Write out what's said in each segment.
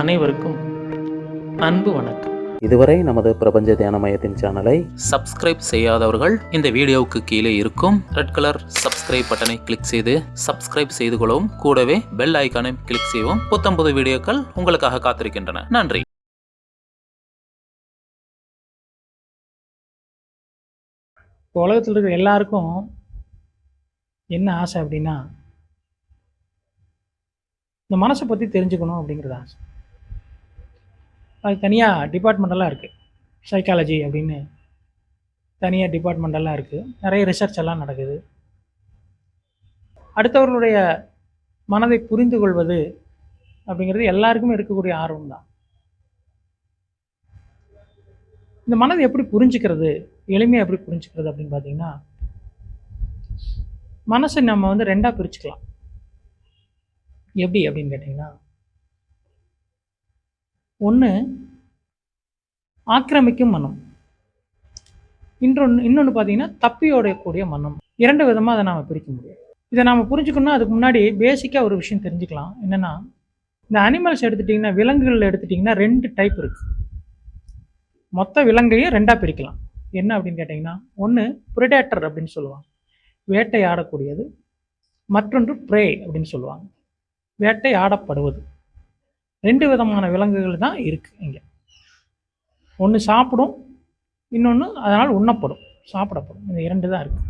அனைவருக்கும் அன்பு வணக்கம். இதுவரை நமது பிரபஞ்ச தியான மையத்தின் சேனலை சப்ஸ்கிரைப் செய்யாதவர்கள் இந்த வீடியோவுக்கு கீழே இருக்கும் ரெட் கலர் சப்ஸ்கிரைப் பட்டனை கிளிக் செய்து சப்ஸ்கிரைப் செய்து கொள்ளவும். கூடவே பெல் ஐக்கானை கிளிக் செய்யவும். புத்தம்புது வீடியோக்கள் உங்களுக்காக காத்திருக்கின்றன. நன்றி. இப்போ உலகத்தில் இருக்கிற எல்லாருக்கும் என்ன ஆசை அப்படின்னா இந்த மனசை பற்றி தெரிஞ்சுக்கணும் அப்படிங்கிறது ஆசை. அது தனியாக டிபார்ட்மெண்டெல்லாம் இருக்குது சைக்காலஜி அப்படின்னு தனியாக டிபார்ட்மெண்டெல்லாம் இருக்குது நிறைய ரிசர்ச் எல்லாம் நடக்குது. அடுத்தவர்களுடைய மனதை புரிந்து கொள்வது அப்படிங்கிறது எல்லாருக்குமே இருக்கக்கூடிய ஆர்வம் தான். இந்த மனதை எப்படி புரிஞ்சுக்கிறது எளிமையாக எப்படி புரிஞ்சுக்கிறது அப்படின்னு பார்த்தீங்கன்னா மனசை நம்ம வந்து ரெண்டாக பிரிச்சுக்கலாம். எப்படி அப்படின்னு கேட்டிங்கன்னா ஒன்று ஆக்கிரமிக்கும் மனம். இன்றொன்று இன்னொன்று பார்த்தீங்கன்னா தப்பியோடக்கூடிய மனம். இரண்டு விதமாக அதை நாம் பிரிக்க முடியும். இதை நாம் புரிஞ்சுக்கணும்னா அதுக்கு முன்னாடி பேசிக்காக ஒரு விஷயம் தெரிஞ்சுக்கலாம். என்னென்னா இந்த அனிமல்ஸ் எடுத்துட்டிங்கன்னா விலங்குகள் எடுத்துட்டிங்கன்னா ரெண்டு டைப் இருக்குது மொத்த விலங்கையும் ரெண்டாக பிரிக்கலாம். என்ன அப்படின்னு கேட்டிங்கன்னா ஒன்று ப்ரிடேட்டர் அப்படின்னு சொல்லுவாங்க. வேட்டையாடக்கூடியது. மற்றொன்று ப்ரே அப்படின்னு சொல்லுவாங்க. வேட்டையாடப்படுவது. ரெண்டு விதமான விலங்குகள் தான் இருக்குது இங்கே. ஒன்று சாப்பிடும் இன்னொன்று அதனால் உண்ணப்படும் சாப்பிடப்படும். இந்த இரண்டு தான் இருக்குது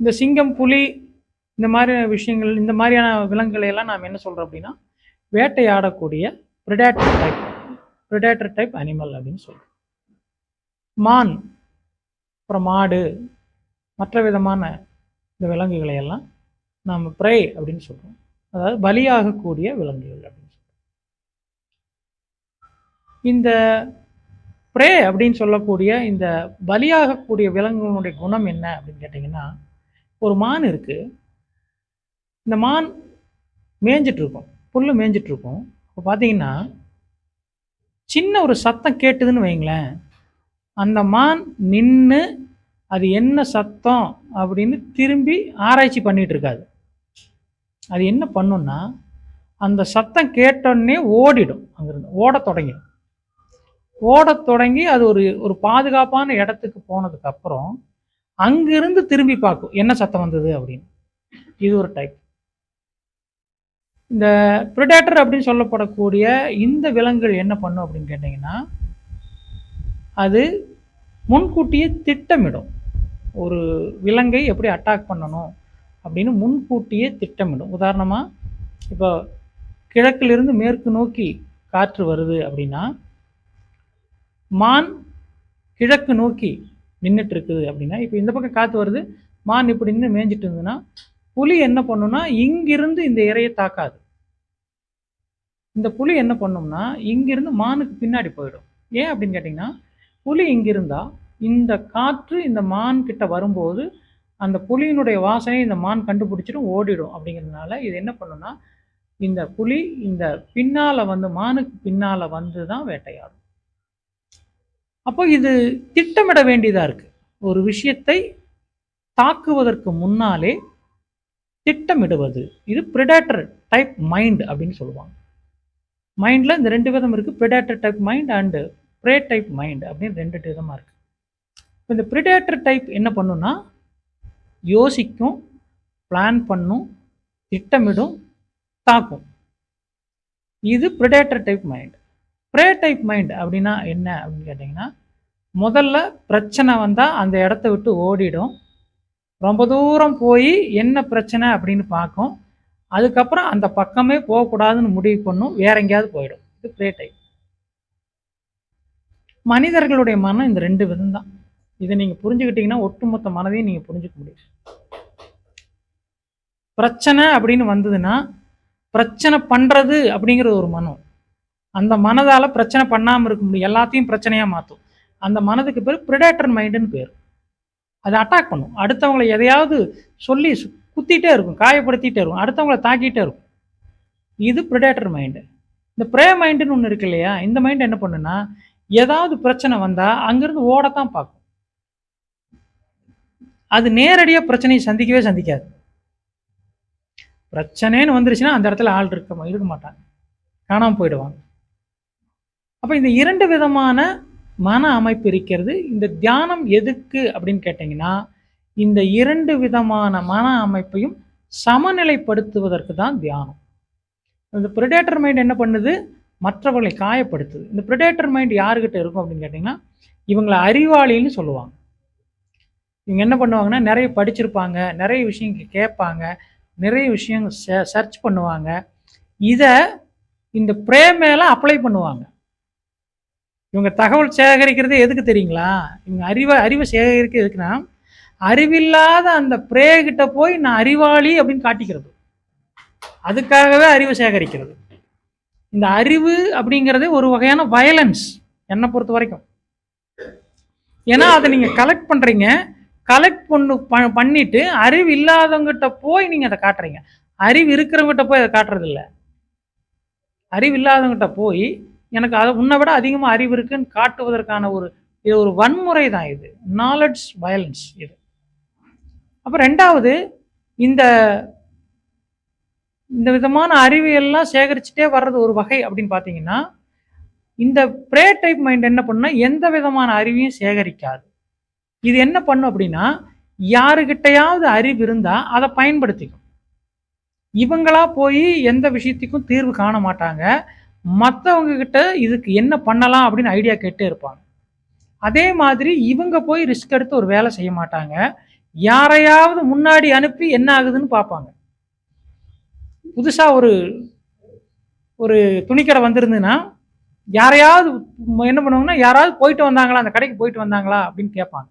இந்த சிங்கம் புலி இந்த மாதிரி விஷயங்கள் இந்த மாதிரியான விலங்குகளை எல்லாம் நாம் என்ன சொல்கிறோம் அப்படின்னா வேட்டையாடக்கூடிய predator type predator type animal அப்படின்னு சொல்கிறோம் மான் அப்புறம் மாடு மற்ற விதமான இந்த விலங்குகளை எல்லாம் நாம் ப்ரே அப்படின்னு சொல்கிறோம் அதாவது பலியாகக்கூடிய விலங்குகள் அப்படின்னு இந்த ப்ரே அப்படின்னு சொல்லக்கூடிய இந்த பலியாகக்கூடிய விலங்குகளுடைய குணம் என்ன அப்படின்னு கேட்டிங்கன்னா ஒரு மான் இருக்குது இந்த மான் மேய்ஞ்சிட்ருக்கும் புல் மேய்ஞ்சிட்ருக்கும் இப்போ பார்த்தீங்கன்னா சின்ன ஒரு சத்தம் கேட்டுதுன்னு வைங்களேன். அந்த மான் நின்று அது என்ன சத்தம் அப்படின்னு திரும்பி ஆராய்ச்சி பண்ணிகிட்டு இருக்காது. அது என்ன பண்ணுன்னா அந்த சத்தம் கேட்டோடனே ஓடிடும். அங்கேருந்து ஓடத் தொடங்கிடும். ஓடத் தொடங்கி அது ஒரு ஒரு பாதுகாப்பான இடத்துக்கு போனதுக்கு அப்புறம் அங்கிருந்து திரும்பி பார்க்கும் என்ன சத்தம் வந்தது அப்படின்னு. இது ஒரு டைப் இந்த ப்ரிடேட்டர் அப்படின்னு சொல்லப்படக்கூடிய இந்த விலங்குகள் என்ன பண்ணும் அப்படின்னு கேட்டிங்கன்னா அது முன்கூட்டியே திட்டமிடும். ஒரு விலங்கை எப்படி அட்டாக் பண்ணணும் அப்படின்னு முன்கூட்டியே திட்டமிடும். உதாரணமாக இப்போ கிழக்கிலிருந்து மேற்கு நோக்கி காற்று வருது அப்படின்னா மான் கிழக்கு நோக்கி நின்றுட்டு இருக்குது அப்படின்னா இப்போ இந்த பக்கம் காற்று வருது. மான் இப்படி நின்று மேய்ஞ்சிட்டு இருந்ததுன்னா புலி என்ன பண்ணுன்னா இங்கிருந்து இந்த இரையை தாக்காது. இந்த புலி என்ன பண்ணும்னா இங்கிருந்து மானுக்கு பின்னாடி போயிடும். ஏன் அப்படின்னு கேட்டிங்கன்னா புலி இங்கிருந்தா இந்த காற்று இந்த மான் கிட்ட வரும்போது அந்த புலியினுடைய வாசனை இந்த மான் கண்டுபிடிச்சிடும் ஓடிடும். அப்படிங்கிறதுனால இது என்ன பண்ணுன்னா இந்த புலி இந்த பின்னால் வந்து மானுக்கு பின்னால் வந்து தான் வேட்டையாடும். அப்போ இது திட்டமிட வேண்டியதாக இருக்குது ஒரு விஷயத்தை தாக்குவதற்கு முன்னாலே திட்டமிடுவது. இது ப்ரிடேட்டர் டைப் மைண்ட் அப்படின்னு சொல்லுவாங்க. மைண்டில் இந்த ரெண்டு விதம் இருக்குது predator type mind and prey type mind அப்படின்னு ரெண்டு விதமாக இருக்குது இப்போ இந்த ப்ரிடேட்டர் டைப் என்ன பண்ணுன்னா யோசிக்கும் பிளான் பண்ணும் திட்டமிடும் தாக்கும். இது predator type mind prey type mind அப்படின்னா என்ன அப்படின்னு கேட்டிங்கன்னா முதல்ல பிரச்சனை வந்தால் அந்த இடத்த விட்டு ஓடிடும். ரொம்ப தூரம் போய் என்ன பிரச்சனை அப்படின்னு பார்க்கும். அதுக்கப்புறம் அந்த பக்கமே போகக்கூடாதுன்னு முடிவு பண்ணும். வேற எங்கேயாவது போயிடும். இது ப்ரே டைப் மனிதர்களுடைய மனம் இந்த ரெண்டு விதம் தான் இதை நீங்கள் புரிஞ்சுக்கிட்டீங்கன்னா ஒட்டுமொத்த மனதையும் நீங்கள் புரிஞ்சுக்க முடியும். பிரச்சனை அப்படின்னு வந்ததுன்னா பிரச்சனை பண்ணுறது அப்படிங்கிறது ஒரு மனம். அந்த மனதால் பிரச்சனை பண்ணாமல் இருக்க முடியும். எல்லாத்தையும் பிரச்சனையாக மாற்றும் அந்த மனதுக்கு பேர் ப்ரிடேட்டர் மைண்டுன்னு பேர். அது அட்டாக் பண்ணும். அடுத்தவங்களை எதையாவது சொல்லி சு- குத்திட்டே இருக்கும் காயப்படுத்திட்டே இருக்கும். அடுத்தவங்கள தாக்கிட்டே இருக்கும். இது ப்ரிடேட்டர் மைண்டு இந்த ப்ரே மைண்டுன்னு ஒன்று இருக்கு இல்லையா? இந்த மைண்ட் என்ன பண்ணுன்னா ஏதாவது பிரச்சனை வந்தால் அங்கேருந்து ஓடத்தான் பார்க்கும். அது நேரடியாக பிரச்சனையை சந்திக்கவே சந்திக்காது. பிரச்சனைன்னு வந்துருச்சுன்னா அந்த இடத்துல ஆள் இருக்க இருக்க மாட்டாங்க. காணாமல் போயிடுவாங்க. அப்போ இந்த இரண்டு விதமான மன அமைப்பு இருக்கிறது. இந்த தியானம் எதுக்கு அப்படின்னு கேட்டிங்கன்னா இந்த இரண்டு விதமான மன அமைப்பையும் சமநிலைப்படுத்துவதற்கு தான் தியானம். இந்த ப்ரிடேட்டர் மைண்ட் என்ன பண்ணுது? மற்றவர்களை காயப்படுத்துது. இந்த ப்ரிடேட்டர் மைண்ட் யாருக்கிட்ட இருக்கும் அப்படின்னு கேட்டிங்கன்னா இவங்களை அறிவாளின்னு சொல்லுவாங்க. இவங்க என்ன பண்ணுவாங்கன்னா நிறைய படிச்சிருப்பாங்க நிறைய விஷயங்கள் கேட்பாங்க நிறைய விஷயங்கள் சர்ச் பண்ணுவாங்க. இதை இந்த ப்ரே மேலே அப்ளை பண்ணுவாங்க. இவங்க தகவல் சேகரிக்கிறது எதுக்கு தெரியுங்களா? இவங்க அறிவை அறிவை சேகரிக்க எதுக்குன்னா அறிவில்லாத அந்த ப்ரே போய் நான் அறிவாளி அப்படின்னு காட்டிக்கிறது. அதுக்காகவே அறிவை சேகரிக்கிறது. இந்த அறிவு அப்படிங்கிறது ஒரு வகையான வயலன்ஸ் என்னை பொறுத்த வரைக்கும். ஏன்னா அதை நீங்கள் கலெக்ட் பண்ணுறீங்க கலெக்ட் பண்ணு ப பண்ணிட்டு அறிவு இல்லாதவங்ககிட்ட போய் நீங்கள் அதை காட்டுறீங்க. அறிவு இருக்கிறவங்ககிட்ட போய் அதை காட்டுறதில்ல. அறிவு இல்லாதவங்ககிட்ட போய் எனக்கு அதை உன்னை விட அதிகமாக அறிவு இருக்குன்னு காட்டுவதற்கான ஒரு இது ஒரு வன்முறை தான் இது. நாலெட்ஸ் வயலன்ஸ் இது. அப்போ ரெண்டாவது இந்த இந்த விதமான அறிவியெல்லாம் சேகரிச்சுட்டே வர்றது ஒரு வகை அப்படின்னு பார்த்தீங்கன்னா இந்த ப்ரே டைப் மைண்ட் என்ன பண்ணுன்னா எந்த விதமான அறிவையும் சேகரிக்காது. இது என்ன பண்ணும் அப்படின்னா யாருக்கிட்டையாவது அறிவு இருந்தால் அதை பயன்படுத்திக்கும். இவங்களா போய் எந்த விஷயத்துக்கும் தீர்வு காண மாட்டாங்க. மற்றவங்க கிட்ட இதுக்கு என்ன பண்ணலாம் அப்படின்னு ஐடியா கேட்டே இருப்பாங்க. அதே மாதிரி இவங்க போய் ரிஸ்க் எடுத்து ஒரு வேலை செய்ய மாட்டாங்க. யாரையாவது முன்னாடி அனுப்பி என்ன ஆகுதுன்னு பார்ப்பாங்க. புதுசாக ஒரு ஒரு துணிக்கடை வந்திருந்துன்னா யாரையாவது என்ன பண்ணுவாங்கன்னா யாராவது போயிட்டு வந்தாங்களா அந்த கடைக்கு போயிட்டு வந்தாங்களா அப்படின்னு கேட்பாங்க.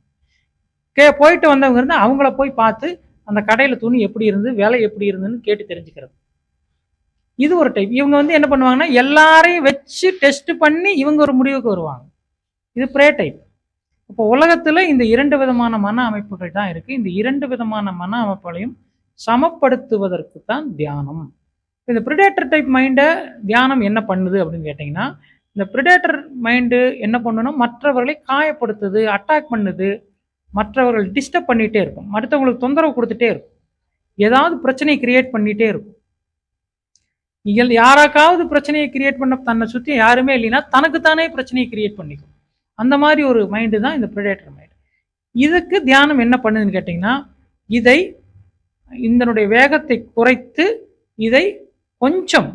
கே போயிட்டு வந்தவங்க இருந்தால் அவங்கள போய் பார்த்து அந்த கடையில் துணி எப்படி இருந்து விலை எப்படி இருந்துன்னு கேட்டு தெரிஞ்சுக்கிறது. இது ஒரு டைப் இவங்க வந்து என்ன பண்ணுவாங்கன்னா எல்லாரையும் வச்சு டெஸ்ட் பண்ணி இவங்க ஒரு முடிவுக்கு வருவாங்க. இது ப்ரே டைப் இப்போ உலகத்தில் இந்த இரண்டு விதமான மன அமைப்புகள் தான் இருக்குது இந்த இரண்டு விதமான மன அமைப்புகளையும் சமப்படுத்துவதற்கு தான் தியானம். இந்த ப்ரிடேட்டர் டைப் மைண்டை தியானம் என்ன பண்ணுது அப்படின்னு கேட்டிங்கன்னா இந்த ப்ரிடேட்டர் மைண்டு என்ன பண்ணுன்னா மற்றவர்களை காயப்படுத்துது அட்டாக் பண்ணுது. மற்றவர்கள் டிஸ்டர்ப் பண்ணிகிட்டே இருக்கும். மற்றவங்களுக்கு தொந்தரவு கொடுத்துட்டே இருக்கும். ஏதாவது பிரச்சனையை கிரியேட் பண்ணிகிட்டே இருக்கும். இயல் யாராக்காவது பிரச்சனையை கிரியேட் பண்ண தன்னை சுற்றி யாருமே இல்லைன்னா தனக்குத்தானே பிரச்சனையை கிரியேட் பண்ணிக்கும். அந்த மாதிரி ஒரு மைண்டு தான் இந்த ப்ரிடேட்டர் மைண்ட் இதுக்கு தியானம் என்ன பண்ணுதுன்னு கேட்டிங்கன்னா இதை இதனுடைய வேகத்தை குறைத்து இதை கொஞ்சம்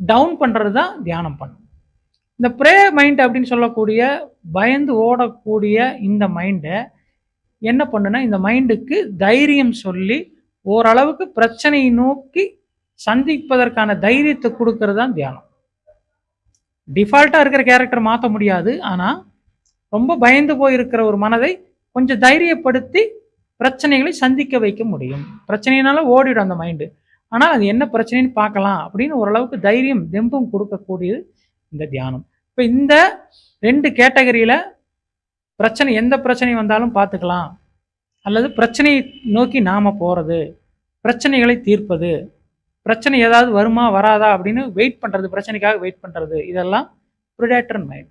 டவுன் பண்ணுறது தான் தியானம் பண்ணும். இந்த ப்ரே மைண்ட் அப்படின்னு சொல்லக்கூடிய பயந்து ஓடக்கூடிய இந்த மைண்டை என்ன பண்ணுனா இந்த மைண்டுக்கு தைரியம் சொல்லி ஓரளவுக்கு பிரச்சனையை நோக்கி சந்திப்பதற்கான தைரியத்தை கொடுக்கறது தான் தியானம். டிஃபால்ட்டாக இருக்கிற கேரக்டர் மாற்ற முடியாது. ஆனால் ரொம்ப பயந்து போயிருக்கிற ஒரு மனதை கொஞ்சம் தைரியப்படுத்தி பிரச்சனைகளை சந்திக்க வைக்க முடியும். பிரச்சனையினால ஓடிடும் அந்த மைண்டு ஆனால் அது என்ன பிரச்சனைன்னு பார்க்கலாம் அப்படின்னு ஓரளவுக்கு தைரியம் தெம்பும் கொடுக்கக்கூடியது இந்த தியானம். இப்போ இந்த ரெண்டு கேட்டகரியில் பிரச்சனை எந்த பிரச்சனை வந்தாலும் பார்த்துக்கலாம். அல்லது பிரச்சனையை நோக்கி நாம் போகிறது பிரச்சனைகளை தீர்ப்பது. பிரச்சனை ஏதாவது வருமா வராதா அப்படின்னு வெயிட் பண்ணுறது பிரச்சனைக்காக வெயிட் பண்ணுறது இதெல்லாம் ப்ரிடேட்டர் மைண்ட்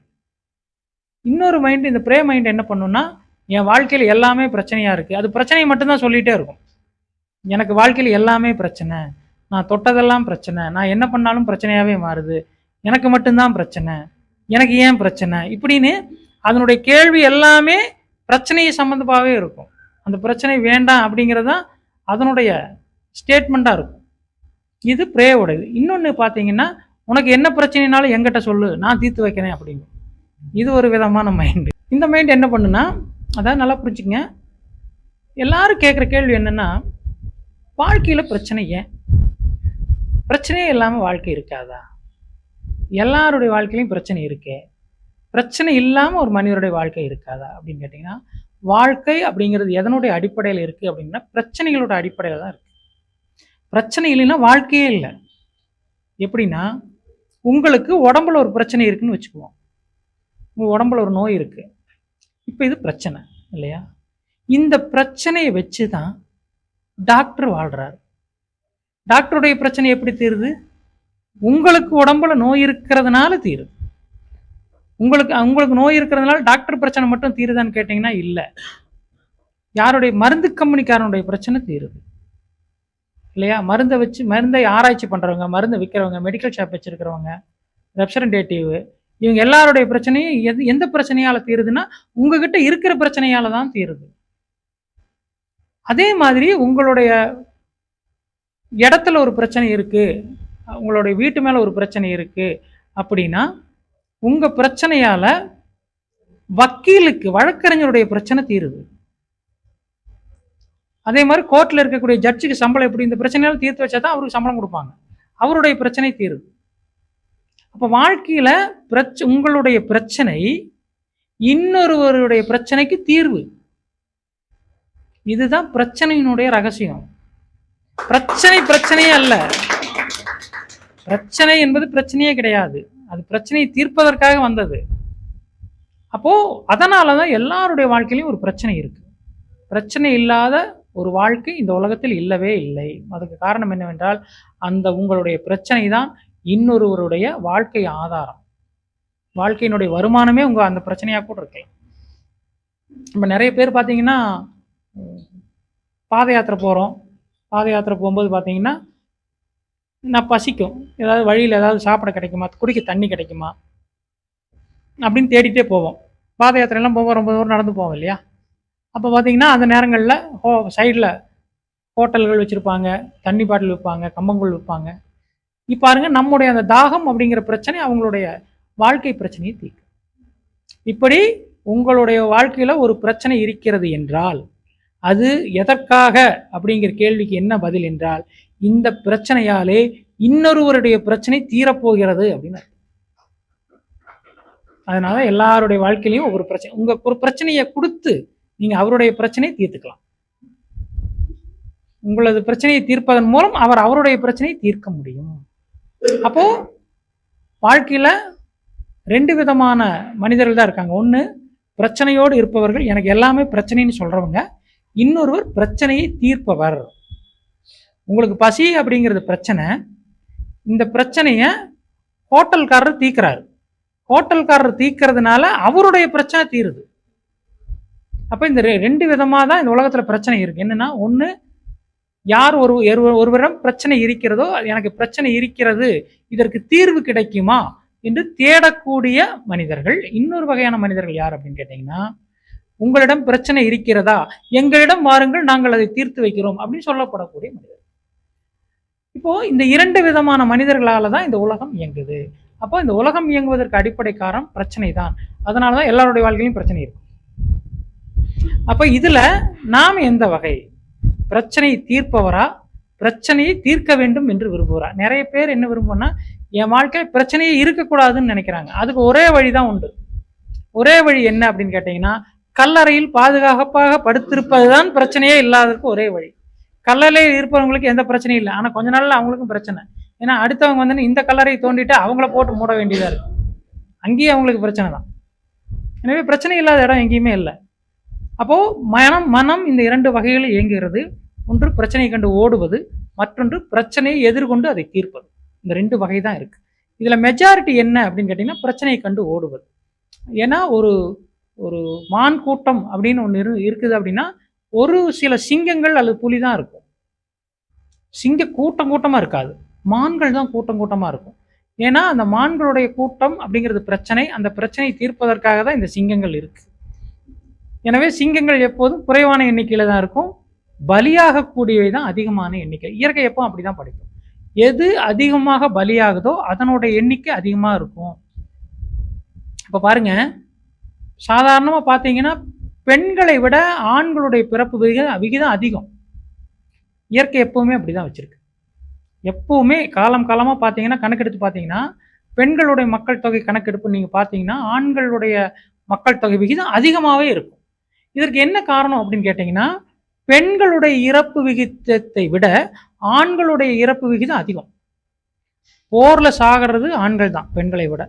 இன்னொரு மைண்ட் இந்த ப்ரே மைண்ட் என்ன பண்ணுன்னா என் வாழ்க்கையில் எல்லாமே பிரச்சனையாக இருக்குது அது பிரச்சனையை மட்டும்தான் சொல்லிகிட்டே இருக்கும். எனக்கு வாழ்க்கையில் எல்லாமே பிரச்சனை. நான் தொட்டதெல்லாம் பிரச்சனை. நான் என்ன பண்ணாலும் பிரச்சனையாகவே மாறுது. எனக்கு மட்டும்தான் பிரச்சனை. எனக்கு ஏன் பிரச்சனை? இப்படின்னு அதனுடைய கேள்வி எல்லாமே பிரச்சனையை சம்மந்தமாகவே இருக்கும். அந்த பிரச்சனை வேண்டாம் அப்படிங்கிறது தான் அதனுடைய ஸ்டேட்மெண்ட்டாக இருக்கும். இது ப்ரேயோடது இன்னொன்று பார்த்தீங்கன்னா உனக்கு என்ன பிரச்சனைனாலும் எங்கிட்ட சொல்லு நான் தீர்த்து வைக்கிறேன் அப்படின்னு இது ஒரு விதமான மைண்டு இந்த மைண்ட் என்ன பண்ணுன்னா அதான் நல்லா புரிஞ்சுக்கங்க. எல்லாரும் கேட்குற கேள்வி என்னென்னா வாழ்க்கையில் பிரச்சனை ஏன்? பிரச்சனையே இல்லாமல் வாழ்க்கை இருக்காதா? எல்லாருடைய வாழ்க்கையிலையும் பிரச்சனை இருக்கே. பிரச்சனை இல்லாமல் ஒரு மனிதருடைய வாழ்க்கை இருக்காதா அப்படின்னு கேட்டிங்கன்னா வாழ்க்கை அப்படிங்கிறது எதனுடைய அடிப்படையில் இருக்குது அப்படின்னா பிரச்சனைகளோட அடிப்படையில் தான் இருக்குது பிரச்சனை இல்லைன்னா வாழ்க்கையே இல்லை. எப்படின்னா உங்களுக்கு உடம்புல ஒரு பிரச்சனை இருக்குன்னு வச்சுக்குவோம். உங்கள் உடம்புல ஒரு நோய் இருக்குது இப்போ இது பிரச்சனை இல்லையா? இந்த பிரச்சனையை வச்சு தான் டாக்டர் வாழ்கிறார் டாக்டருடைய பிரச்சனை எப்படி தீருது? உங்களுக்கு உடம்புல நோய் இருக்கிறதுனால தீருது. உங்களுக்கு உங்களுக்கு நோய் இருக்கிறதுனால டாக்டர் பிரச்சனை மட்டும் தீருதான்னு கேட்டிங்கன்னா இல்லை. யாருடைய மருந்து கம்பெனிக்காரனுடைய பிரச்சனை தீருது. இல்லையா? மருந்தை வச்சு மருந்தை ஆராய்ச்சி பண்ணுறவங்க மருந்து விற்கிறவங்க மெடிக்கல் ஷாப் வச்சுருக்கிறவங்க ரெப்ரசன்டேட்டிவ் இவங்க எல்லாருடைய பிரச்சனையும் எது எந்த பிரச்சனையால தீருதுன்னா உங்ககிட்ட இருக்கிற பிரச்சனையால தான் தீருது. அதே மாதிரி உங்களுடைய இடத்துல ஒரு பிரச்சனை இருக்கு உங்களுடைய வீட்டு மேல ஒரு பிரச்சனை இருக்கு அப்படின்னா உங்க பிரச்சனையால வக்கீலுக்கு வழக்கறிஞருடைய பிரச்சனை தீருது. அதே மாதிரி கோர்ட்டில் இருக்கக்கூடிய ஜட்ஜுக்கு சம்பளம் எப்படி? இந்த பிரச்சனையால் தீர்த்து வச்சா தான் அவருக்கு சம்பளம் கொடுப்பாங்க. அவருடைய பிரச்சனை தீரும். அப்போ வாழ்க்கையில பிரச்ச உங்களுடைய பிரச்சனை இன்னொருவருடைய பிரச்சனைக்கு தீர்வு. இதுதான் பிரச்சனையினுடைய ரகசியம். பிரச்சனை பிரச்சனையே அல்ல. பிரச்சனை என்பது பிரச்சனையே கிடையாது. அது பிரச்சனையை தீர்ப்பதற்காக வந்தது. அப்போ அதனால தான் எல்லாருடைய வாழ்க்கையிலையும் ஒரு பிரச்சனை இருக்கு. பிரச்சனை இல்லாத ஒரு வாழ்க்கை இந்த உலகத்தில் இல்லவே இல்லை. அதுக்கு காரணம் என்னவென்றால் அந்த உங்களுடைய பிரச்சனை தான் இன்னொருவருடைய வாழ்க்கை ஆதாரம். வாழ்க்கையினுடைய வருமானமே உங்கள் அந்த பிரச்சனையாக கூட இருக்கலாம். இப்போ நிறைய பேர் பார்த்தீங்கன்னா பாத யாத்திரை போகிறோம் பாத யாத்திரை போகும்போது பார்த்தீங்கன்னா நான் பசிக்கும். ஏதாவது வழியில் ஏதாவது சாப்பிட கிடைக்குமா? குடிக்க தண்ணி கிடைக்குமா? அப்படின்னு தேடிட்டே போவோம். பாத யாத்திரையெல்லாம் போவோம் ரொம்ப தூரம் நடந்து போவோம் இல்லையா? அப்போ பார்த்தீங்கன்னா அந்த நேரங்களில் ஹோ சைடில் ஹோட்டல்கள் வச்சுருப்பாங்க தண்ணி பாட்டில் விற்பாங்க கம்பங்கள் விற்பாங்க இப்போ பாருங்க நம்முடைய அந்த தாகம் அப்படிங்கிற பிரச்சனை அவங்களுடைய வாழ்க்கை பிரச்சனையை தீர்க்கும். இப்படி உங்களுடைய வாழ்க்கையில் ஒரு பிரச்சனை இருக்கிறது என்றால் அது எதற்காக அப்படிங்கிற கேள்விக்கு என்ன பதில் என்றால் இந்த பிரச்சனையாலே இன்னொருவருடைய பிரச்சனை தீரப்போகிறது அப்படின்னு அதனால எல்லாருடைய வாழ்க்கையிலையும் ஒரு பிரச்சனை உங்க ஒரு பிரச்சனையை கொடுத்து நீங்க அவருடைய பிரச்சனையை தீர்த்துக்கலாம். உங்களது பிரச்சனையை தீர்ப்பதன் மூலம் அவர் அவருடைய பிரச்சனையை தீர்க்க முடியும். அப்போ வாழ்க்கையில ரெண்டு விதமான மனிதர்கள் தான் இருக்காங்க. ஒன்று பிரச்சனையோடு இருப்பவர்கள். எனக்கு எல்லாமே பிரச்சனைன்னு சொல்றவங்க. இன்னொருவர் பிரச்சனையை தீர்ப்பவர். உங்களுக்கு பசி அப்படிங்கிறது பிரச்சனை. இந்த பிரச்சனையை ஹோட்டல்காரர் தீர்க்கிறாரு. ஹோட்டல்காரர் தீர்க்கறதுனால அவருடைய பிரச்சனை தீருது. அப்போ இந்த ரெ- ரெண்டு விதமாக தான் இந்த உலகத்தில் பிரச்சனை இருக்குது என்னென்னா ஒன்று யார் ஒரு ஒரு- ஒருவரிடம் பிரச்சனை இருக்கிறதோ எனக்கு பிரச்சனை இருக்கிறது இதற்கு தீர்வு கிடைக்குமா என்று தேடக்கூடிய மனிதர்கள் இன்னொரு வகையான மனிதர்கள் யார் அப்படின்னு கேட்டிங்கன்னா உங்களிடம் பிரச்சனை இருக்கிறதா? எங்களிடம் வாருங்கள் நாங்கள் அதை தீர்த்து வைக்கிறோம் அப்படின்னு சொல்லப்படக்கூடிய மனிதர் இப்போ இந்த இரண்டு விதமான மனிதர்களால் தான் இந்த உலகம் இயங்குது. அப்போ இந்த உலகம் இயங்குவதற்கு அடிப்படை காரணம் பிரச்சனை தான் அதனால தான் எல்லாருடைய வாழ்க்கையிலும் பிரச்சனை இருக்கும் அப்போ இதுல நாம் எந்த வகை? பிரச்சனையை தீர்ப்பவரா? பிரச்சனையை தீர்க்க வேண்டும் என்று விரும்புகிறா நிறைய பேர் என்ன விரும்புன்னா என் வாழ்க்கையில் பிரச்சனையே இருக்கக்கூடாதுன்னு நினைக்கிறாங்க. அதுக்கு ஒரே வழி தான் உண்டு. ஒரே வழி என்ன அப்படின்னு கேட்டிங்கன்னா கல்லறையில் பாதுகாப்பாக படுத்திருப்பதுதான் பிரச்சனையே இல்லாததுக்கு ஒரே வழி. கல்லறையில் இருப்பவங்களுக்கு எந்த பிரச்சனையும் இல்லை. ஆனால் கொஞ்ச நாள்ல அவங்களுக்கும் பிரச்சனை. ஏன்னா அடுத்தவங்க வந்து இந்த கல்லறையை தோண்டிட்டு அவங்கள போட்டு மூட வேண்டியதா இருக்கு. அங்கேயும் அவங்களுக்கு பிரச்சனை தான் எனவே பிரச்சனை இல்லாத இடம் எங்கேயுமே இல்லை. அப்போ மனம் மனம் இந்த இரண்டு வகைகளில் இயங்குகிறது. ஒன்று பிரச்சனையை கண்டு ஓடுவது மற்றொன்று பிரச்சனையை எதிர்கொண்டு அதை தீர்ப்பது. இந்த ரெண்டு வகை தான் இருக்கு. இதுல மெஜாரிட்டி என்ன அப்படின்னு கேட்டிங்கன்னா பிரச்சனையை கண்டு ஓடுவது. ஏன்னா ஒரு ஒரு மான் கூட்டம் அப்படின்னு ஒன்று இரு இருக்குது அப்படின்னா ஒரு சில சிங்கங்கள் அல்லது புலி தான் இருக்கும். சிங்க கூட்டம் கூட்டமா இருக்காது. மான்கள் தான் கூட்டம் கூட்டமா இருக்கும். ஏன்னா அந்த மான்களுடைய கூட்டம் அப்படிங்கிறது பிரச்சனை. அந்த பிரச்சனையை தீர்ப்பதற்காக தான் இந்த சிங்கங்கள் இருக்கு. எனவே சிங்கங்கள் எப்போதும் குறைவான எண்ணிக்கையில் தான் இருக்கும். பலியாகக்கூடியவை தான் அதிகமான எண்ணிக்கை. இயற்கை எப்போ அப்படிதான் படிக்கும். எது அதிகமாக பலியாகுதோ அதனுடைய எண்ணிக்கை அதிகமாக இருக்கும். இப்போ பாருங்க. சாதாரணமாக பார்த்தீங்கன்னா பெண்களை விட ஆண்களுடைய பிறப்பு விகிதம் விகிதம் அதிகம். இயற்கை எப்பவுமே அப்படிதான் வச்சுருக்கு. எப்பவுமே காலம் காலமாக பார்த்தீங்கன்னா கணக்கெடுத்து பார்த்தீங்கன்னா பெண்களுடைய மக்கள் தொகை கணக்கெடுப்பு நீங்கள் பார்த்தீங்கன்னா ஆண்களுடைய மக்கள் தொகை விகிதம் அதிகமாகவே இருக்கும். இதற்கு என்ன காரணம் அப்படின்னு கேட்டிங்கன்னா பெண்களுடைய இறப்பு விகிதத்தை விட ஆண்களுடைய இறப்பு விகிதம் அதிகம். போரில் சாகிறது ஆண்கள் தான் பெண்களை விட.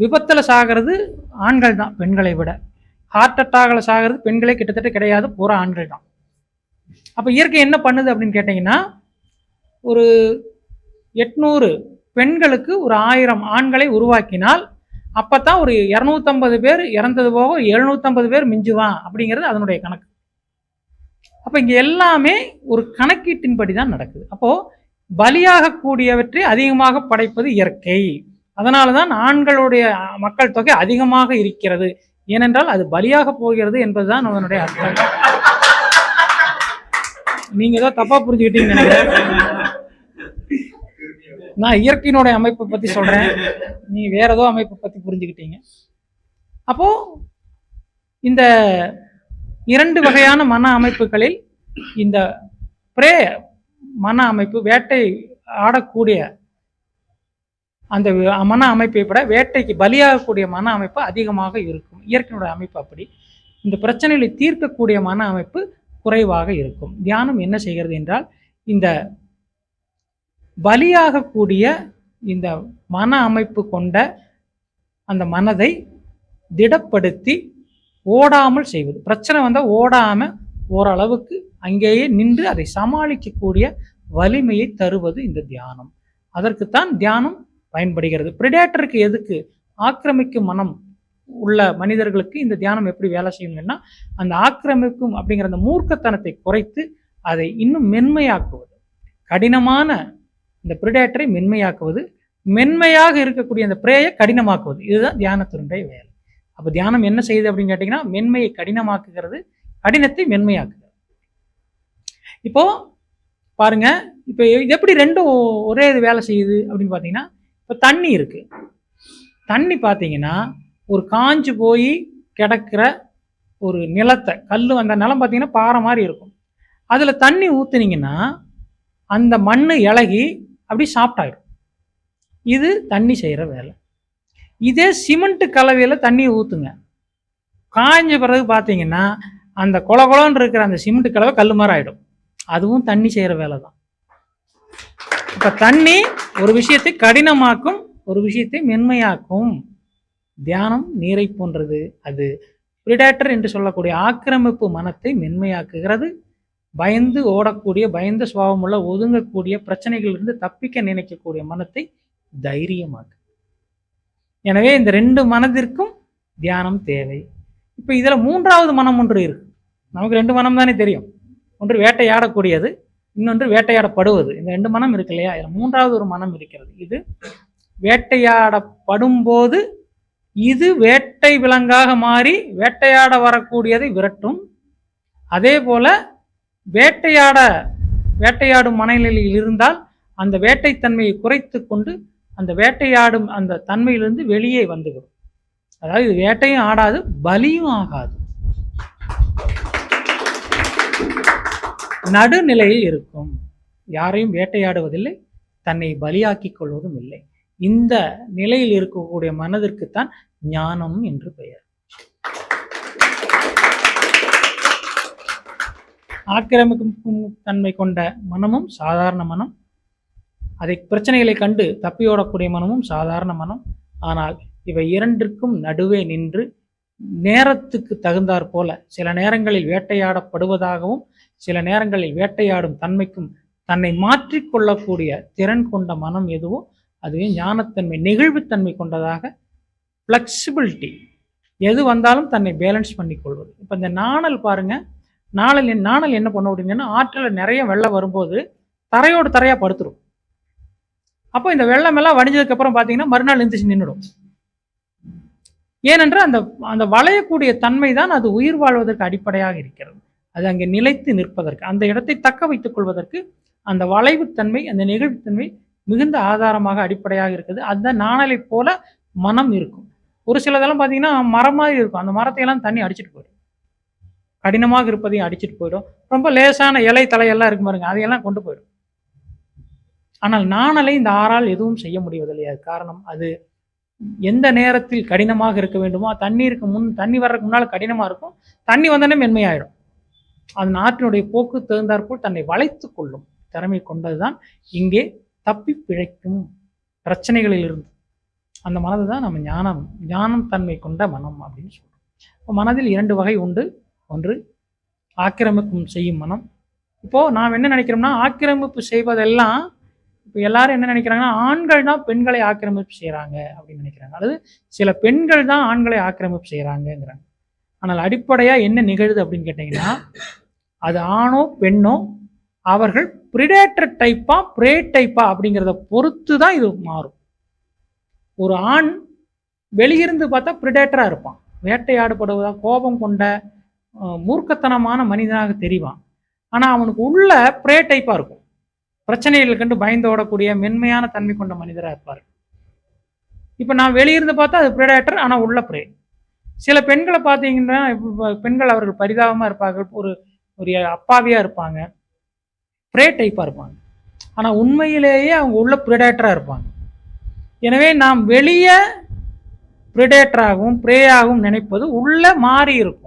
விபத்தில் சாகிறது ஆண்கள் தான் பெண்களை விட. ஹார்ட் அட்டாகில் சாகிறது பெண்களே கிட்டத்தட்ட கிடையாது பூரா ஆண்கள் தான். அப்போ இயற்கை என்ன பண்ணுது அப்படின்னு கேட்டிங்கன்னா ஒரு எட்நூறு பெண்களுக்கு ஒரு ஆயிரம் ஆண்களை உருவாக்கினால் அப்பதான் ஒரு இரநூத்தம்பது பேர் இறந்தது போக எழுநூத்தம்பது பேர் மிஞ்சுவான் அப்படிங்கிறது அதனுடைய கணக்கு. அப்போ இங்கே எல்லாமே ஒரு கணக்கீட்டின்படி தான் நடக்குது. அப்போது பலியாகக்கூடியவற்றை அதிகமாக படைப்பது இயற்கை. அதனால தான் ஆண்களுடைய மக்கள் தொகை அதிகமாக இருக்கிறது. ஏனென்றால் அது பலியாக போகிறது என்பதுதான் அதனுடைய அர்த்தம். நீங்கள் ஏதோ தப்பாக புரிஞ்சுக்கிட்டீங்கன்னு நினைக்கிறேன். நான் இயற்கையினுடைய அமைப்பை பத்தி சொல்றேன். நீ வேற ஏதோ அமைப்பை பத்தி புரிஞ்சுக்கிட்டீங்க. அப்போ இந்த இரண்டு வகையான மன அமைப்புகளில் இந்த பிரே மன அமைப்பு வேட்டை ஆடக்கூடிய அந்த மன அமைப்பை விட வேட்டைக்கு பலியாகக்கூடிய மன அமைப்பு அதிகமாக இருக்கும். இயற்கையினுடைய அமைப்பு அப்படி. இந்த பிரச்சனைகளை தீர்க்கக்கூடிய மன அமைப்பு குறைவாக இருக்கும். தியானம் என்ன செய்கிறது என்றால் இந்த பலியாகக்கூடிய இந்த மன அமைப்பு கொண்ட அந்த மனதை திடப்படுத்தி ஓடாமல் செய்வது. பிரச்சனை வந்தால் ஓடாமல் ஓரளவுக்கு அங்கேயே நின்று அதை சமாளிக்கக்கூடிய வலிமையை தருவது இந்த தியானம். அதற்குத்தான் தியானம் பயன்படுகிறது. பிரிடேட்டருக்கு எதுக்கு? ஆக்கிரமிக்கும் மனம் உள்ள மனிதர்களுக்கு இந்த தியானம் எப்படி வேலை செய்யணும்னா அந்த ஆக்கிரமிக்கும் அப்படிங்கிற அந்த மூர்க்கத்தனத்தை குறைத்து அதை இன்னும் மென்மையாக்குவது. கடினமான இந்த பிரிடேட்டரை மென்மையாக்குவது மென்மையாக இருக்கக்கூடிய அந்த பிரேயை கடினமாக்குவது. இதுதான் தியானத்தினுடைய வேலை. அப்போ தியானம் என்ன செய்யுது அப்படின்னு கேட்டிங்கன்னா மென்மையை கடினமாக்குகிறது கடினத்தை மென்மையாக்குகிறது. இப்போ பாருங்க இப்போ இது எப்படி ரெண்டும் ஒரே இது வேலை செய்யுது அப்படின்னு பார்த்தீங்கன்னா இப்போ தண்ணி இருக்கு. தண்ணி பார்த்தீங்கன்னா ஒரு காஞ்சு போய் கிடக்கிற ஒரு நிலத்தை கல் அந்த நிலம் பார்த்தீங்கன்னா பாறை மாதிரி இருக்கும். அதில் தண்ணி ஊற்றுனீங்கன்னா அந்த மண் இலகி அப்படி சாப்பிட்டாயிடும் இது தண்ணி செய்கிற வேலை. இதே சிமெண்ட் கலவையில் தண்ணி ஊற்றுங்க காய்ஞ்ச பிறகு பார்த்தீங்கன்னா அந்த கொல குளம்னு இருக்கிற அந்த சிமெண்ட் கலவை கல் மாதிரி ஆகிடும் அதுவும் தண்ணி செய்கிற வேலை தான். இப்போ தண்ணி ஒரு விஷயத்தை கடினமாக்கும் ஒரு விஷயத்தை மென்மையாக்கும். தியானம் நீரை போன்றது அது பிரிடேட்டர் என்று சொல்லக்கூடிய ஆக்கிரமிப்பு மனத்தை மென்மையாக்குகிறது. பயந்து ஓடக்கூடிய பயந்த சுபாவமுள்ள ஒதுங்கக்கூடிய பிரச்சனைகளிலிருந்து தப்பிக்க நினைக்கக்கூடிய மனத்தை தைரியமாக்கு. எனவே இந்த ரெண்டு மனதிற்கும் தியானம் தேவை. இப்போ இதில் மூன்றாவது மனம் ஒன்று இருக்கு. நமக்கு ரெண்டு மனம் தானே தெரியும். ஒன்று வேட்டையாடக்கூடியது இன்னொன்று வேட்டையாடப்படுவது. இந்த ரெண்டு மனம் இருக்கு இல்லையா? இதில் மூன்றாவது ஒரு மனம் இருக்கிறது. இது வேட்டையாடப்படும் போது இது வேட்டை விலங்காக மாறி வேட்டையாட வரக்கூடியதை விரட்டும். அதே போல வேட்டையாட வேட்டையாடும் மனநிலையில் இருந்தால் அந்த வேட்டைத்தன்மையை குறைத்து கொண்டு அந்த வேட்டையாடும் அந்த தன்மையிலிருந்து வெளியே வந்துவிடும். அதாவது இது வேட்டையும் ஆடாது பலியும் ஆகாது. நடுநிலையில் இருக்கும். யாரையும் வேட்டையாடுவதில்லை தன்னை பலியாக்கிக் கொள்வதும் இல்லை. இந்த நிலையில் இருக்கக்கூடிய மனதிற்குத்தான் ஞானம் என்று பெயர். ஆக்கிரமிக்கும் தன்மை கொண்ட மனமும் சாதாரண மனம். அதை பிரச்சனைகளை கண்டு தப்பியோடக்கூடிய மனமும் சாதாரண மனம். ஆனால் இவை இரண்டிற்கும் நடுவே நின்று நேரத்துக்கு தகுந்தாற் போல சில நேரங்களில் வேட்டையாடப்படுவதாகவும் சில நேரங்களில் வேட்டையாடும் தன்மைக்கும் தன்னை மாற்றிக்கொள்ளக்கூடிய திறன் கொண்ட மனம் எதுவோ அதுவே ஞானத்தன்மை நெகிழ்வுத்தன்மை கொண்டதாக ஃப்ளெக்சிபிலிட்டி எது வந்தாலும் தன்னை பேலன்ஸ் பண்ணி கொள்வது. இப்போ இந்த நாணல் பாருங்கள் நாணல் என்- நாணல் என்ன பண்ணும் அப்படின்னா ஆற்றில் நிறைய வெள்ளம் வரும்போது தரையோடு தரையாக படுத்துரும். அப்போ இந்த வெள்ளம் எல்லாம் வடிஞ்சதுக்கப்புறம் பார்த்தீங்கன்னா மறுநாள் எழுந்துச்சு நின்றுடும் ஏனென்றால் அந்த அந்த வளையக்கூடிய தன்மை தான் அது உயிர் வாழ்வதற்கு அடிப்படையாக இருக்கிறது. அது அங்கே நிலைத்து நிற்பதற்கு அந்த இடத்தை தக்க வைத்துக் கொள்வதற்கு அந்த வளைவுத்தன்மை அந்த நெகிழ்வுத்தன்மை மிகுந்த ஆதாரமாக அடிப்படையாக இருக்குது. அந்த நாணலை போல மனம் இருக்கும். ஒரு சிலதெல்லாம் பார்த்தீங்கன்னா மரம் மாதிரி இருக்கும். அந்த மரத்தையெல்லாம் தண்ணி அடிச்சிட்டு போயிடும். கடினமாக இருப்பதையும் அடிச்சிட்டு போயிடும். ரொம்ப லேசான இலை தலையெல்லாம் இருக்கு பாருங்க அதையெல்லாம் கொண்டு போயிடும். ஆனால் நாணலை இந்த ஆறால் எதுவும் செய்ய முடிவதில்லை. காரணம் அது எந்த நேரத்தில் கடினமாக இருக்க வேண்டுமோ தண்ணீருக்கு முன் தண்ணி வர்றதுக்கு முன்னால் கடினமாக இருக்கும். தண்ணி வந்தோடனே மென்மையாயிடும் அது நாட்டினுடைய போக்கு தகுந்தாற்போல் தன்னை வளைத்து கொள்ளும் திறமை கொண்டதுதான் இங்கே தப்பி பிழைக்கும் பிரச்சனைகளில் இருந்து அந்த மனது தான் நம்ம ஞானம் ஞானம் தன்மை கொண்ட மனம் அப்படின்னு சொல்கிறோம் மனதில் இரண்டு வகை உண்டு. ஒன்று ஆக்கிரமிப்பு செய்யும் மனம். இப்போது நாம் என்ன நினைக்கிறோம்னா ஆக்கிரமிப்பு செய்வதெல்லாம் இப்போ எல்லாரும் என்ன நினைக்கிறாங்கன்னா ஆண்கள் தான் பெண்களை ஆக்கிரமிப்பு செய்கிறாங்க அப்படின்னு நினைக்கிறாங்க. அல்லது சில பெண்கள் தான் ஆண்களை ஆக்கிரமிப்பு செய்கிறாங்கங்கிறாங்க ஆனால் அடிப்படையாக என்ன நிகழுது அப்படின்னு கேட்டிங்கன்னா அது ஆணோ பெண்ணோ அவர்கள் பிரிடேட்டர் டைப்பா பிரே டைப்பா அப்படிங்கிறத பொறுத்து தான் இது மாறும். ஒரு ஆண் வெளியிருந்து பார்த்தா ப்ரிடேட்டராக இருப்பான். வேட்டையாடப்படுவதா கோபம் கொண்ட மூர்க்கத்தனமான மனிதனாக தெரிவான். ஆனால் அவனுக்கு உள்ள ப்ரே டைப்பாக இருக்கும். பிரச்சனைகள் கண்டு பயந்து ஓடக்கூடிய மென்மையான தன்மை கொண்ட மனிதராக இருப்பார். இப்போ நான் வெளியிருந்து பார்த்தா அது ப்ரேடாக்டர் ஆனால் உள்ள ப்ரே சில பெண்களை பார்த்தீங்கன்னா இப்போ பெண்கள் அவர்கள் பரிதாபமாக இருப்பார்கள் ஒரு ஒரு அப்பாவியாக இருப்பாங்க. ப்ரே டைப்பாக இருப்பாங்க. ஆனால் உண்மையிலேயே அவங்க உள்ள ப்ரிடேட்டராக இருப்பாங்க. எனவே நாம் வெளியே ப்ரிடேட்டராகவும் ப்ரேயாகவும் நினைப்பது உள்ள மாறி இருக்கும்.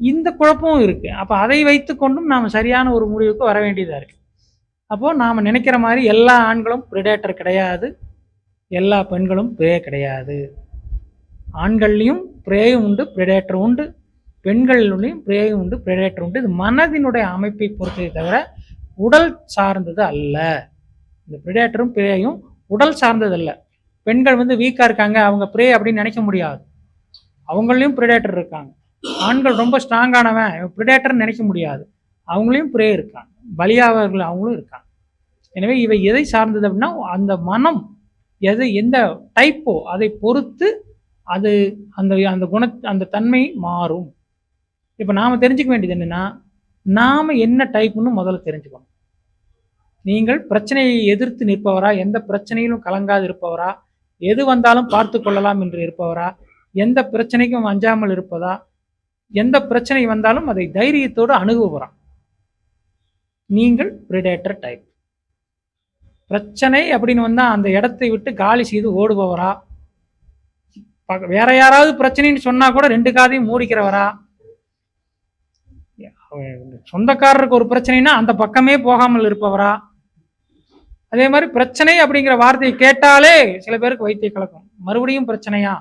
இந்த குழப்பமும் இருக்குது அப்போ அதை வைத்துக்கொண்டும் நாம் சரியான ஒரு முடிவுக்கு வர வேண்டியதாக இருக்குது அப்போது நாம் நினைக்கிற மாதிரி எல்லா ஆண்களும் ப்ரிடேட்டர் கிடையாது. எல்லா பெண்களும் ப்ரே கிடையாது. ஆண்கள்லேயும் ப்ரேயும் உண்டு ப்ரிடேட்டர் உண்டு. பெண்கள்லையும் ப்ரேயும் உண்டு ப்ரிடேட்டர் உண்டு. இது மனதினுடைய அமைப்பை பொறுத்ததை தவிர உடல் சார்ந்தது அல்ல. இந்த ப்ரிடேட்டரும் ப்ரேயும் உடல் சார்ந்தது அல்ல. பெண்கள் வந்து வீக்காக இருக்காங்க. அவங்க ப்ரே அப்படின்னு நினைக்க முடியாது. அவங்களையும் ப்ரிடேட்டர் இருக்காங்க. ஆண்கள் ரொம்ப ஸ்ட்ராங்கானவன் ப்ரிடேட்டர்னு நினைக்க முடியாது. அவங்களையும் ப்ரே இருக்காங்க. பலியாவர்கள் அவங்களும் இருக்காங்க. எனவே இவை எதை சார்ந்தது அப்படின்னா அந்த மனம் எது எந்த டைப்போ அதை பொறுத்து அது அந்த அந்த குண அந்த தன்மை மாறும். இப்போ நாம் தெரிஞ்சுக்க வேண்டியது என்னென்னா நாம் என்ன டைப்புன்னு முதல்ல தெரிஞ்சுக்கணும். நீங்கள் பிரச்சனையை எதிர்த்து நிற்பவரா எந்த பிரச்சனையிலும் கலங்காது இருப்பவரா எது வந்தாலும் பார்த்து கொள்ளலாம் என்று இருப்பவரா எந்த பிரச்சனைக்கும் அஞ்சாமல் இருப்பதா எந்த பிரச்சனை வந்தாலும் அதை தைரியத்தோடு அணுகுபவரா நீங்கள் பிரிடேட்டர் டைப் பிரச்சனை அப்படின்னு வந்தால் அந்த இடத்தை விட்டு காலி செய்து ஓடுபவரா? வேற யாராவது பிரச்சனைன்னு சொன்னா கூட ரெண்டு காதையும் மூடிக்கிறவரா? சொந்தக்காரருக்கு ஒரு பிரச்சனைனா அந்த பக்கமே போகாமல் இருப்பவரா? அதே மாதிரி பிரச்சனை அப்படிங்கிற வார்த்தையை கேட்டாலே சில பேருக்கு வைத்திய கலக்கும். மறுபடியும் பிரச்சனையா?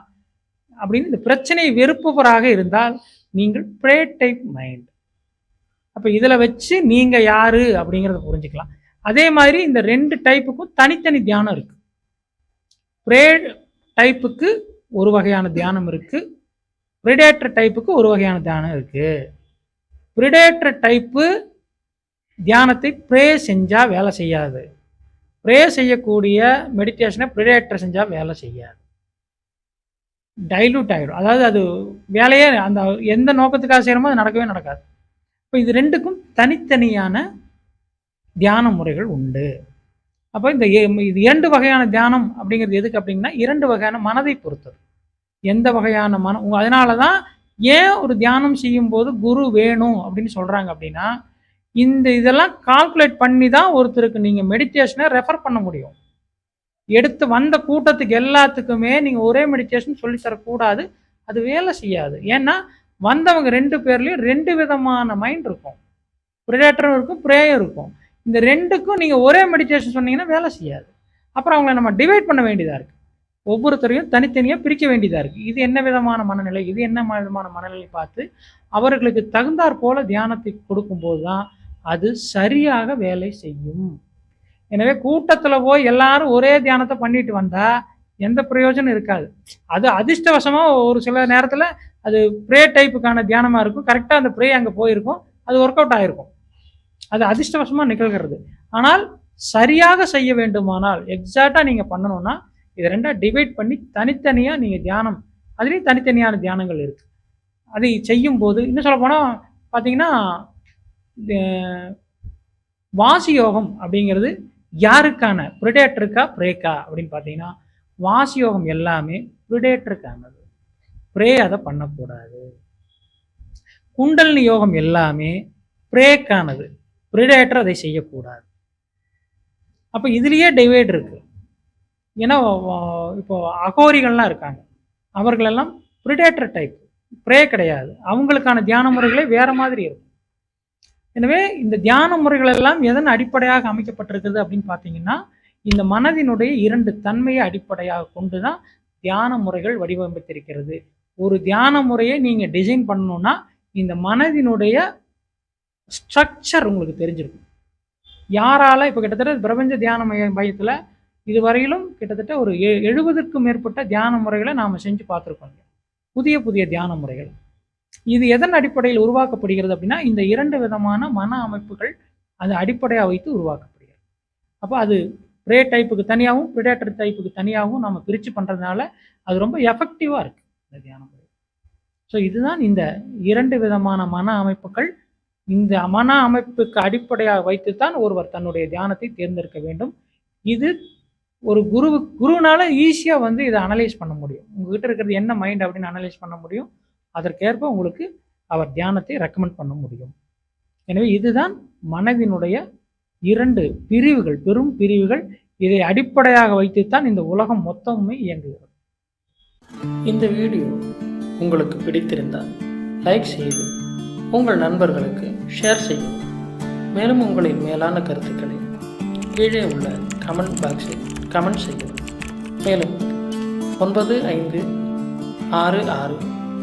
அப்படின்னு இந்த பிரச்சனையை வெறுப்பவராக இருந்தால் நீங்கள் ப்ரே டைப் மைண்ட் அப்போ இதில் வச்சு நீங்கள் யார் அப்படிங்கிறத புரிஞ்சுக்கலாம். அதே மாதிரி இந்த ரெண்டு டைப்புக்கும் தனித்தனி தியானம் இருக்குது ப்ரே டைப்புக்கு ஒரு வகையான தியானம் இருக்குது ப்ரிடேட்டர் டைப்புக்கு ஒரு வகையான தியானம் இருக்குது ப்ரிடேட்டர் டைப்பு தியானத்தை ப்ரே செஞ்சால் வேலை செய்யாது. ப்ரே செய்யக்கூடிய மெடிடேஷனை ப்ரிடேட்டர் செஞ்சால் வேலை செய்யாது. டைல்யூட் ஆகிடும் அதாவது அது வேலையே அந்த எந்த நோக்கத்துக்காக செய்கிறோமோ அது நடக்கவே நடக்காது. இப்போ இது ரெண்டுக்கும் தனித்தனியான தியான முறைகள் உண்டு. அப்போ இந்த எ- இது இரண்டு வகையான தியானம் அப்படிங்கிறது எதுக்கு அப்படிங்கன்னா இரண்டு வகையான மனதை பொறுத்தது. எந்த வகையான மனம் அதனால தான் ஏன் ஒரு தியானம் செய்யும்போது குரு வேணும் அப்படின்னு சொல்கிறாங்க அப்படின்னா இந்த இதெல்லாம் கால்குலேட் பண்ணி தான் ஒருத்தருக்கு நீங்கள் மெடிடேஷனை ரெஃபர் பண்ண முடியும். எடுத்து வந்த கூட்டத்துக்கு எல்லாத்துக்குமே நீங்கள் ஒரே மெடிடேஷன் சொல்லி தரக்கூடாது. அது வேலை செய்யாது. ஏன்னா வந்தவங்க ரெண்டு பேர்லேயும் ரெண்டு விதமான மைண்ட் இருக்கும். ப்ரிடேட்டரும் இருக்கும் ப்ரேயும் இருக்கும். இந்த ரெண்டுக்கும் நீங்கள் ஒரே மெடிடேஷன் சொன்னீங்கன்னா வேலை செய்யாது. அப்புறம் அவங்கள நம்ம டிவைட் பண்ண வேண்டியதாக இருக்குது ஒவ்வொருத்தரையும் தனித்தனியாக பிரிக்க வேண்டியதாக இருக்குது இது என்ன விதமான மனநிலை? இது என்ன விதமான மனநிலை பார்த்து அவர்களுக்கு தகுந்தாற் போல தியானத்தை கொடுக்கும்போது தான் அது சரியாக வேலை செய்யும். எனவே கூட்டத்தில் போய் எல்லாரும் ஒரே தியானத்தை பண்ணிட்டு வந்தால் எந்த பிரயோஜனம் இருக்காது. அது அதிர்ஷ்டவசமாக ஒரு சில நேரத்தில் அது ப்ரே டைப்புக்கான தியானமாக இருக்கும். கரெக்டாக அந்த ப்ரே அங்கே போயிருக்கும். அது ஒர்க் அவுட் ஆகிருக்கும் அது அதிர்ஷ்டவசமாக நிகழ்கிறது. ஆனால் சரியாக செய்ய வேண்டுமானால் எக்ஸாக்டாக நீங்கள் பண்ணணும்னா இதை ரெண்டாக டிவைட் பண்ணி தனித்தனியாக நீங்கள் தியானம். அதுலேயும் தனித்தனியான தியானங்கள் இருக்குது அதை செய்யும்போது இன்னும் சொல்ல போனால் பார்த்தீங்கன்னா வாசி யோகம் அப்படிங்கிறது யாருக்கான ப்ரிடேட்டருக்கா பிரேக்கா அப்படின்னு பார்த்தீங்கன்னா வாசி யோகம் எல்லாமே ப்ரிடேட்டருக்கானது ப்ரே அதை பண்ணக்கூடாது. குண்டலினி யோகம் எல்லாமே பிரேக்கானது ப்ரிடேட்டர் அதை செய்யக்கூடாது. அப்போ இதுலேயே டிவைட் இருக்கு. ஏன்னா இப்போ அகோரிகள்லாம் இருக்காங்க. அவர்களெல்லாம் ப்ரிடேட்டர் டைப் ப்ரே கிடையாது. அவங்களுக்கான தியான முறைகளே வேற மாதிரி இருக்கும் எனவே இந்த தியான முறைகள் எல்லாம் எதன் அடிப்படையாக அமைக்கப்பட்டிருக்குது அப்படின்னு பார்த்தீங்கன்னா இந்த மனதினுடைய இரண்டு தன்மையை அடிப்படையாக கொண்டு தான் தியான முறைகள் வடிவமைத்திருக்கிறது. ஒரு தியான முறையை நீங்கள் டிசைன் பண்ணணும்னா இந்த மனதினுடைய ஸ்ட்ரக்சர் உங்களுக்கு தெரிஞ்சிருக்கும். யாரால இப்போ கிட்டத்தட்ட பிரபஞ்ச தியான மைய மையத்தில் இதுவரையிலும் கிட்டத்தட்ட ஒரு எ எழுபதுக்கும் மேற்பட்ட தியான முறைகளை நாம் செஞ்சு பார்த்துருக்கோம் புதிய புதிய தியான முறைகள். இது எதன் அடிப்படையில் உருவாக்கப்படுகிறது அப்படின்னா இந்த இரண்டு விதமான மன அமைப்புகள் அது அடிப்படையாக வைத்து உருவாக்கப்படுகிறது. அப்போ அது ப்ரே டைப்புக்கு தனியாகவும் ப்ரிடேட்டர் டைப்புக்கு தனியாகவும் நம்ம பிரித்து பண்ணுறதுனால அது ரொம்ப எஃபெக்டிவாக இருக்குது இந்த தியான முறை ஸோ இதுதான் இந்த இரண்டு விதமான மன அமைப்புகள். இந்த மன அமைப்புக்கு அடிப்படையாக வைத்துத்தான் ஒருவர் தன்னுடைய தியானத்தை தேர்ந்தெடுக்க வேண்டும். இது ஒரு குரு குருனால ஈஸியாக வந்து இதை அனலைஸ் பண்ண முடியும். உங்ககிட்ட இருக்கிறது என்ன மைண்ட் அப்படின்னு அனலைஸ் பண்ண முடியும். அதற்கேற்ப உங்களுக்கு அவர் தியானத்தை ரெக்கமெண்ட் பண்ண முடியும். எனவே இதுதான் மனதினுடைய இரண்டு பிரிவுகள் பெரும் பிரிவுகள். இதை அடிப்படையாக வைத்துத்தான் இந்த உலகம் மொத்தமுமே இயங்குகிறது. இந்த வீடியோ உங்களுக்கு பிடித்திருந்தால் லைக் செய்து உங்கள் நண்பர்களுக்கு ஷேர் செய்யவும் மேலும் உங்களின் மேலான கருத்துக்களை கீழே உள்ள கமெண்ட் பாக்ஸில் கமெண்ட் செய்யவும் மேலும் ஒன்பது ஐந்து ஆறு ஆறு